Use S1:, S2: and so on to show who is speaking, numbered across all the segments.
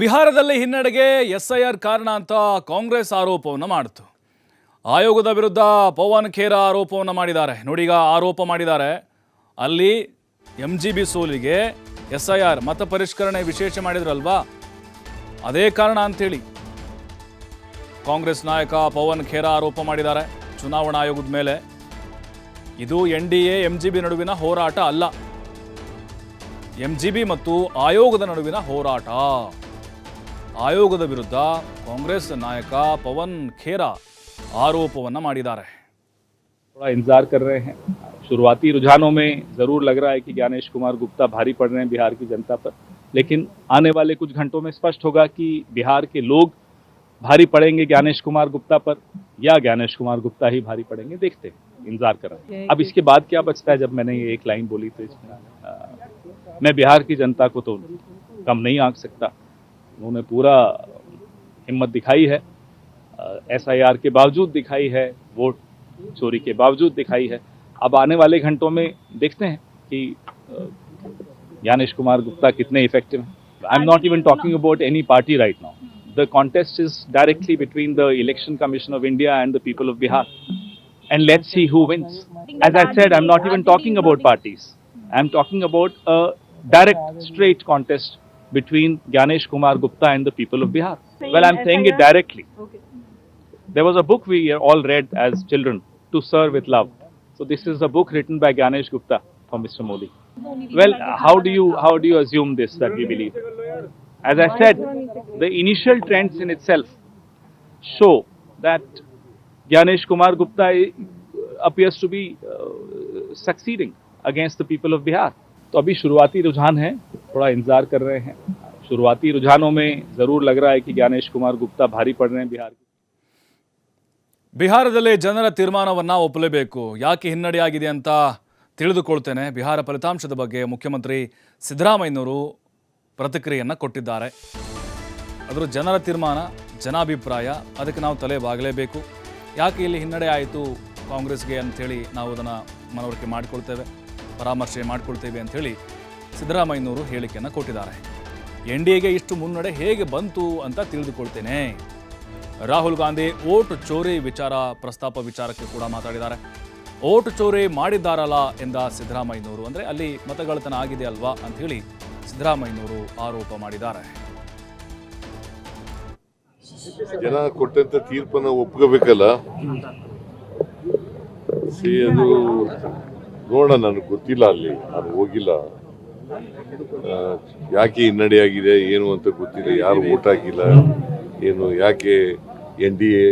S1: ಬಿಹಾರದಲ್ಲಿ ಹಿನ್ನಡೆಗೆ ಎಸ್ಐಆರ್ ಕಾರಣ ಅಂತ ಕಾಂಗ್ರೆಸ್ ಆರೋಪವನ್ನು ಮಾಡಿತು. ಆಯೋಗದ ವಿರುದ್ಧ ಪವನ್ ಖೇರ ಆರೋಪವನ್ನು ಮಾಡಿದ್ದಾರೆ. ನೋಡಿ ಈಗ ಆರೋಪ ಮಾಡಿದ್ದಾರೆ. ಅಲ್ಲಿ ಎಂ ಜಿ ಬಿ ಸೋಲಿಗೆ ಎಸ್ ಮತ ಪರಿಷ್ಕರಣೆ ವಿಶೇಷ ಮಾಡಿದ್ರಲ್ವಾ? ಅದೇ ಕಾರಣ ಅಂಥೇಳಿ ಕಾಂಗ್ರೆಸ್ ನಾಯಕ ಪವನ್ ಖೇರ ಆರೋಪ ಮಾಡಿದ್ದಾರೆ ಚುನಾವಣಾ ಆಯೋಗದ ಮೇಲೆ. ಇದು N D A M G B ನಡುವಿನ ಹೋರಾಟ ಅಲ್ಲ. ಎಂ ಜಿ ಬಿ ಮತ್ತು ಆಯೋಗದ ನಡುವಿನ ಹೋರಾಟ. ಆಯೋಗದ ವಿರುದ್ಧ ಕಾಂಗ್ರೆಸ್ ನಾಯಕ ಪವನ್ ಖೇರಾ ಆರೋಪವನ್ನ ಮಾಡಿದ್ದಾರೆ
S2: थोड़ा इंतजार कर रहे हैं शुरुआती रुझानों में जरूर लग रहा है कि ज्ञानेश कुमार गुप्ता भारी पड़ रहे हैं बिहार की जनता पर लेकिन आने वाले कुछ घंटों में स्पष्ट होगा कि बिहार के लोग भारी पड़ेंगे ज्ञानेश कुमार गुप्ता पर या ज्ञानेश कुमार गुप्ता ही भारी पड़ेंगे देखते हैं इंतजार कर रहे हैं अब इसके बाद क्या बचता है जब मैंने ये एक लाइन बोली तो इसमें अ, मैं बिहार की जनता को तो कम नहीं आंक सकता उन्होंने पूरा हिम्मत दिखाई है एसआईआर के बावजूद दिखाई है वोट चोरी के बावजूद दिखाई है अब आने वाले घंटों में देखते हैं कि अ, ज्ञानेश कुमार गुप्ता कितने इफ़ेक्टिव हैं I am not even talking about any party right now the contest is directly between the Election Commission of India and the people of Bihar and let's see who wins. As I said, I'm not even talking about parties. I'm talking about a direct, straight contest between Ganesh Kumar Gupta and the people of Bihar. Well, I'm saying it directly. There was a book we all read as children, To Serve with Love. So this is a book written by Ganesh Gupta for Mr. Modi. Well, how do you how do you assume this that we believe? As I said, the initial trends in itself show that Ganesh Kumar Gupta appears to be uh, succeeding against the people of Bihar. तो अभी शुरुआती रुझान है थोड़ा इंतजार कर रहे हैं शुरुआती रुझानों में जरूर लग रहा है कि ज्ञानेश कुमार गुप्ता भारी पड़ रहे हैं बिहार के
S1: ಬಿಹಾರದಲ್ಲಿ ಜನರ ತೀರ್ಮಾನವನ್ನ ಒಪ್ಪಲೇಬೇಕು ಯಾಕೆ ಹಿನ್ನಡೆಯಾಗಿದೆ ಅಂತ ತಿಳಿದುಕೊಳ್ತೇನೆ ಬಿಹಾರ ಫಲಿತಾಂಶದ ಬಗ್ಗೆ ಮುಖ್ಯಮಂತ್ರಿ ಸಿದ್ದರಾಮಯ್ಯನವರು ಪ್ರತಿಕ್ರಿಯೆಯನ್ನು ಕೊಟ್ಟಿದ್ದಾರೆ ಅದರ ಜನರ ತೀರ್ಮಾನ ಜನಾಭಿಪ್ರಾಯ ಅದಕ್ಕೆ ನಾವು ತಲೆ ಬಾಗಲೇಬೇಕು ಯಾಕೆ ಇಲ್ಲಿ ಹಿನ್ನಡೆ ಆಯಿತು ಕಾಂಗ್ರೆಸ್ಗೆ ಅಂಥೇಳಿ ನಾವು ಅದನ್ನು ಮನವರಿಕೆ ಮಾಡಿಕೊಳ್ತೇವೆ ಪರಾಮರ್ಶೆ ಮಾಡಿಕೊಳ್ತೇವೆ ಹೇಳಿ ಸಿದ್ದರಾಮಯ್ಯನವರು ಹೇಳಿಕೆಯನ್ನು ಕೊಟ್ಟಿದ್ದಾರೆ. ಎನ್ ಡಿ ಎಗೆ ಇಷ್ಟು ಮುನ್ನಡೆ ಹೇಗೆ ಬಂತು ಅಂತ ತಿಳಿದುಕೊಳ್ತೇನೆ. ರಾಹುಲ್ ಗಾಂಧಿ ಓಟ್ ಚೋರಿ ವಿಚಾರ, ಪ್ರಸ್ತಾಪ ವಿಚಾರಕ್ಕೆ ಕೂಡ ಮಾತಾಡಿದ್ದಾರೆ. ಓಟ್ ಚೋರಿ ಮಾಡಿದ್ದಾರಲ್ಲ ಎಂದ ಸಿದ್ದರಾಮಯ್ಯನವರು, ಅಂದರೆ ಅಲ್ಲಿ ಮತಗಳತನ ಆಗಿದೆ ಅಲ್ವಾ ಅಂತ ಹೇಳಿ ಸಿದ್ದರಾಮಯ್ಯನವರು ಆರೋಪ ಮಾಡಿದ್ದಾರೆ.
S3: ಜನ ಕೊಟ್ಟಂತ ತೀರ್ಪನ್ನ ಒಪ್ಕೋಬೇಕಲ್ಲ. ಅದು ನೋಡೋಣ ನನಗೆ ಗೊತ್ತಿಲ್ಲ ಅಲ್ಲಿ ನಾನು ಹೋಗಿಲ್ಲ. ಯಾಕೆ ಹಿನ್ನಡೆಯಾಗಿದೆ ಏನು ಅಂತ ಗೊತ್ತಿಲ್ಲ ಯಾರು ಓಟ್ ಹಾಕಿಲ್ಲ ಏನು ಯಾಕೆ ಎನ್ ಡಿ ಎ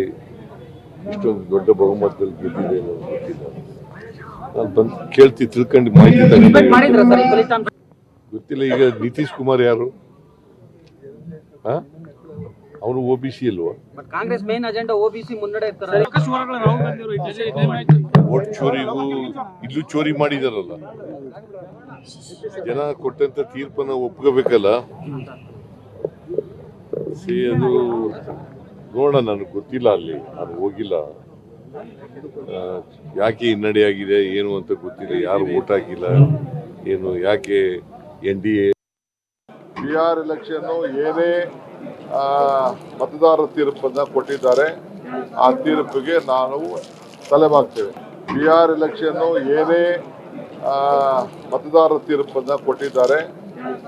S3: ಇಷ್ಟೊಂದು ದೊಡ್ಡ ಬಹುಮತದಲ್ಲಿ ಗೆದ್ದಿದೆ ಅನ್ನೋದು ಗೊತ್ತಿಲ್ಲ. ನಾನು ಬಂದು ಕೇಳ್ತಿ ತಿಳ್ಕೊಂಡು ಮಾಹಿತಿ ತಗೊಂಡು ಗೊತ್ತಿಲ್ಲ ಈಗ ನಿತೀಶ್ ಕುಮಾರ್ ಯಾರು? ಹಾ ಅವನು ಒ ಬಿ ಸಿ ಅಲ್ವಾ?
S4: ಕಾಂಗ್ರೆಸ್ ಮೇನ್ ಅಜೆಂಡಾ ಓಬಿಸಿ ಮುನ್ನಡೆ ಇರ್ತಾರೆ.
S3: ವೋಟ್ ಚೋರಿಗೂ ಇಲ್ಲೂ ಚೋರಿ ಮಾಡಿದಾರಲ್ಲ. ಜನ ಕೊಟ್ಟಂತ ತೀರ್ಪನ್ನ ಒಪ್ಕೋಬೇಕಲ್ಲ. ಸಿ ಅದು ನೋಡೋಣ ನನಗೆ ಗೊತ್ತಿಲ್ಲ ಅಲ್ಲಿ. ನಾನು ಹೋಗಿಲ್ಲ. ಯಾಕೆ ಯಾಕೆ ಹಿನ್ನಡೆಯಾಗಿದೆ ಏನು ಅಂತ ಗೊತ್ತಿಲ್ಲ. ಯಾರು ಓಟ್ ಹಾಕಿಲ್ಲ ಏನು ಯಾಕೆ N D A Bihar election ಏನೇ ಆ, ಮತದಾರರ ತೀರ್ಪನ್ನ ಕೊಟ್ಟಿದ್ದಾರೆ ಆ ತೀರ್ಪಿಗೆ ನಾವು ತಲೆಬಾಗ್ತೇವೆ. ಬಿಹಾರ್ ಎಲೆಕ್ಷನ್ ಏನೇ ಆ, ಮತದಾರರ ತೀರ್ಪನ್ನ ಕೊಟ್ಟಿದ್ದಾರೆ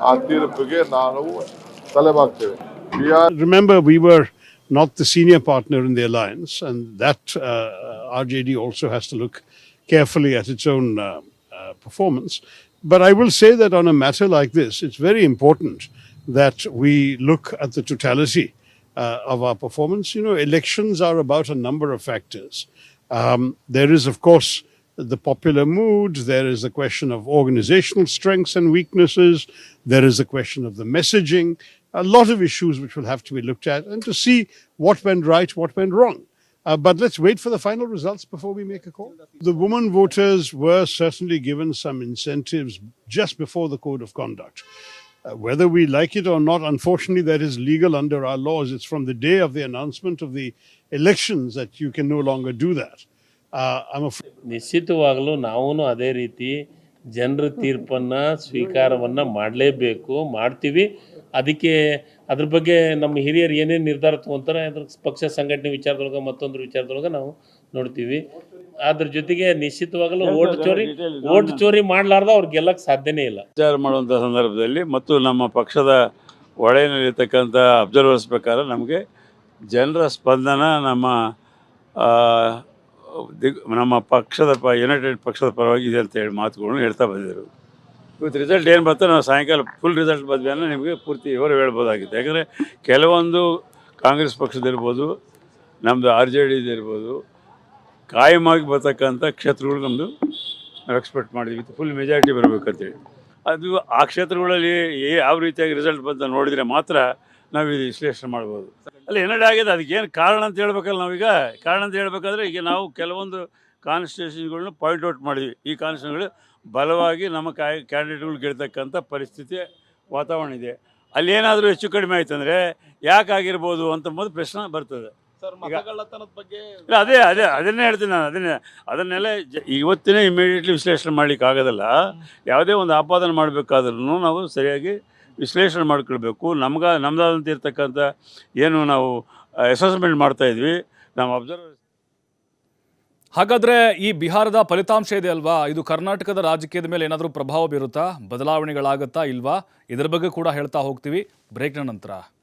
S3: ಆ ತೀರ್ಪಿಗೆ ನಾವು ತಲೆಬಾಗ್ತೇವೆ Bihar
S5: remember we were not the senior partner in the alliance, and that uh, RJD also has to look carefully at its own uh, uh, performance. But I will say that on a matter like this, it's very important that we look at the totality uh, of our performance. You know, elections are about a number of factors. Um, there is, of course, the popular mood, there is the question of organizational strengths and weaknesses, there is the question of the messaging, a lot of issues which will have to be looked at and to see what went right, what went wrong. Uh, but let's wait for the final results before we make a call. The women voters were certainly given some incentives just before the code of conduct. Uh, whether we like it or not, unfortunately, that is legal under our laws. It's from the day of the announcement of the elections that you can no longer do that. Uh, I'm afraid.
S6: ನಿಶ್ಚಿತವಾಗಲೂ ನಾವೂ ಅದೇ ರೀತಿ ಜನರ ತೀರ್ಪನ್ನು ಸ್ವೀಕಾರವನ್ನು ಮಾಡಲೇಬೇಕು ಮಾಡ್ತೀವಿ ಅದಕ್ಕೆ ಅದ್ರ ಬಗ್ಗೆ ನಮ್ಮ ಹಿರಿಯರು ಏನೇನು ನಿರ್ಧಾರ ತಗೊಂತಾರೆ ಅದ್ರ ಪಕ್ಷ ಸಂಘಟನೆ ವಿಚಾರದೊಳಗೆ ಮತ್ತೊಂದು ವಿಚಾರದೊಳಗೆ ನಾವು ನೋಡ್ತೀವಿ ಅದ್ರ ಜೊತೆಗೆ ನಿಶ್ಚಿತವಾಗಲೂ ಓಟ್ ಚೋರಿ ಓಟ್ ಚೋರಿ ಮಾಡಲಾರ್ದ ಅವ್ರು ಗೆಲ್ಲಕ್ಕೆ ಸಾಧ್ಯನೇ ಇಲ್ಲ
S7: ವಿಚಾರ ಮಾಡುವಂಥ ಸಂದರ್ಭದಲ್ಲಿ ಮತ್ತು ನಮ್ಮ ಪಕ್ಷದ ಒಳೆಯಲ್ಲಿರ್ತಕ್ಕಂಥ ಅಬ್ಸರ್ವರ್ಸ್ ಪ್ರಕಾರ ನಮಗೆ ಜನರ ಸ್ಪಂದನ ನಮ್ಮ ದಿಗ್, ನಮ್ಮ ಪಕ್ಷದ ಪ ಯುನೈಟೆಡ್ ಪಕ್ಷದ ಪರವಾಗಿ ಇದೆ ಅಂತ ಹೇಳಿ ಮಾತುಗಳನ್ನು ಹೇಳ್ತಾ ಬಂದಿದ್ದರು ಇವತ್ತು ರಿಸಲ್ಟ್ ಏನು ಬರ್ತೋ ನಾವು ಸಾಯಂಕಾಲ ಫುಲ್ ರಿಸಲ್ಟ್ ಅಂದರೆ ನಿಮಗೆ ಪೂರ್ತಿ ವಿವರ ಹೇಳ್ಬೋದಾಗಿತ್ತು. ಯಾಕಂದರೆ ಕೆಲವೊಂದು ಕಾಂಗ್ರೆಸ್ ಪಕ್ಷದಿರ್ಬೋದು ನಮ್ಮದು ಆರ್ ಜೆ ಡಿ ಇರ್ಬೋದು ಕಾಯಮಾಗಿ ಬರ್ತಕ್ಕಂಥ ಕ್ಷೇತ್ರಗಳು ನಮ್ಮದು ನಾವು ಎಕ್ಸ್ಪೆಕ್ಟ್ ಮಾಡಿದ್ವಿ. ಫುಲ್ ಮೆಜಾರಿಟಿ ಬರಬೇಕಂತೇಳಿ. ಅದು ಆ ಕ್ಷೇತ್ರಗಳಲ್ಲಿ ಯಾವ ರೀತಿಯಾಗಿ ರಿಸಲ್ಟ್ ಬಂತ ನೋಡಿದರೆ ಮಾತ್ರ ನಾವು ಇದು ವಿಶ್ಲೇಷಣೆ ಮಾಡ್ಬೋದು. ಅಲ್ಲ ಎನ್ನಡೆ ಆಗಿದೆ. ಅದಕ್ಕೆ ಏನು ಕಾರಣ ಅಂತ ಹೇಳ್ಬೇಕಲ್ಲ ನಾವೀಗ? ಕಾರಣ ಅಂತ ಹೇಳ್ಬೇಕಾದ್ರೆ ಈಗ ನಾವು ಕೆಲವೊಂದು ಕಾನ್ಸ್ಟಿಟ್ಯೂಷನ್ಗಳನ್ನ ಪಾಯಿಂಟ್ ಔಟ್ ಮಾಡಿದ್ವಿ. ಈ ಕಾನ್ಸ್ಟಿಟ್ಯೂಷನ್ಗಳು ಬಲವಾಗಿ ನಮ್ಮ ಕಾಯ್ ಕ್ಯಾಂಡಿಡೇಟ್ಗಳು ಗೆಲ್ತಕ್ಕಂಥ ಪರಿಸ್ಥಿತಿ ವಾತಾವರಣ ಇದೆ. ಅಲ್ಲಿ ಏನಾದರೂ ಹೆಚ್ಚು ಕಡಿಮೆ ಆಯ್ತು ಅಂದರೆ ಯಾಕಾಗಿರ್ಬೋದು ಅಂತ ಮೊದಲು ಪ್ರಶ್ನೆ ಬರ್ತದೆ. ಇಲ್ಲ ಅದೇ ಅದೇ ಅದನ್ನೇ ಹೇಳ್ತೀನಿ ನಾನು. ಅದನ್ನೇ ಅದನ್ನೆಲ್ಲ ಜ- ಇವತ್ತಿನೇ ಇಮಿಡಿಯೇಟ್ಲಿ ವಿಶ್ಲೇಷಣೆ ಮಾಡ್ಲಿಕ್ಕೆ ಆಗೋದಲ್ಲ ಯಾವುದೇ ಒಂದು ಆಪಾದನೆ ಮಾಡಬೇಕಾದ್ರೂ ನಾವು ಸರಿಯಾಗಿ ವಿಶ್ಲೇಷಣೆ ಮಾಡ್ಕೊಳ್ಬೇಕು. ನಮ್ಗೆ ನಮ್ಮದಾದಂಥ ಇರ್ತಕ್ಕಂಥ ಏನು ನಾವು ಅಸೆಸ್ಮೆಂಟ್ ಮಾಡ್ತಾ ಇದ್ವಿ. ನಾವು ಅಬ್ಸರ್ವ್
S1: ಹಾಗಾದರೆ ಈ ಬಿಹಾರದ ಫಲಿತಾಂಶ ಇದೆ ಅಲ್ವಾ? ಇದು ಕರ್ನಾಟಕದ ರಾಜಕೀಯದ ಮೇಲೆ ಏನಾದರೂ ಪ್ರಭಾವ ಬೀರುತ್ತಾ? ಬದಲಾವಣೆಗಳಾಗುತ್ತಾ ಇಲ್ವಾ? ಇದರ ಬಗ್ಗೆ ಕೂಡ ಹೇಳ್ತಾ ಹೋಗ್ತೀವಿ. ಬ್ರೇಕ್ನ ನಂತರ.